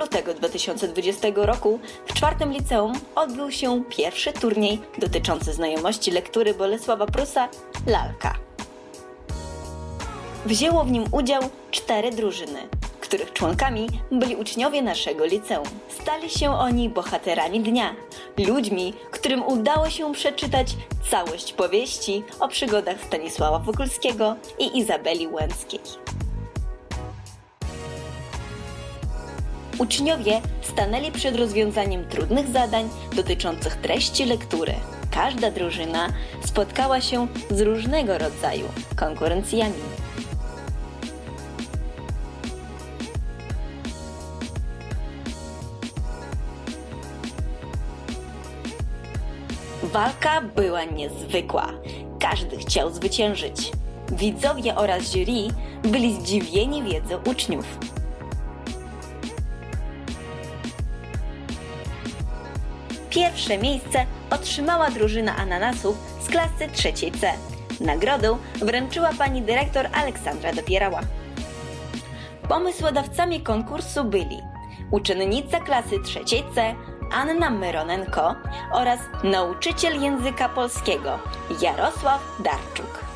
lutego 2020 roku w czwartym liceum odbył się pierwszy turniej dotyczący znajomości lektury Bolesława Prusa Lalka. Wzięło w nim udział cztery drużyny, których członkami byli uczniowie naszego liceum. Stali się oni bohaterami dnia, ludźmi, którym udało się przeczytać całość powieści o przygodach Stanisława Wokulskiego i Izabeli Łęckiej. Uczniowie stanęli przed rozwiązaniem trudnych zadań dotyczących treści lektury. Każda drużyna spotkała się z różnego rodzaju konkurencjami. Walka była niezwykła. Każdy chciał zwyciężyć. Widzowie oraz jury byli zdziwieni wiedzą uczniów. Pierwsze miejsce otrzymała drużyna ananasów z klasy trzeciej C. Nagrodę wręczyła pani dyrektor Aleksandra Dopierała. Pomysłodawcami konkursu byli uczennica klasy trzeciej C Anna Myronenko oraz nauczyciel języka polskiego Jarosław Darczuk.